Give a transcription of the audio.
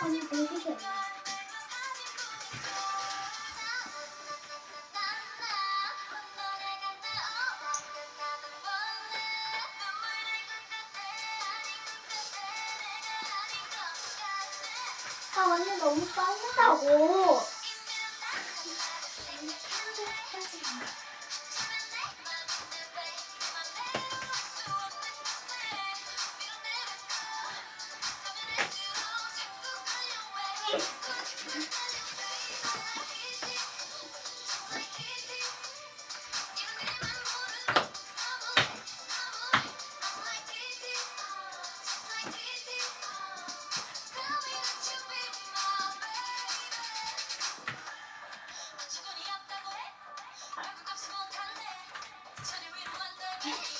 아니, 뭐 모르겠어요. 아 언니 너무 빠르다고 Yeah.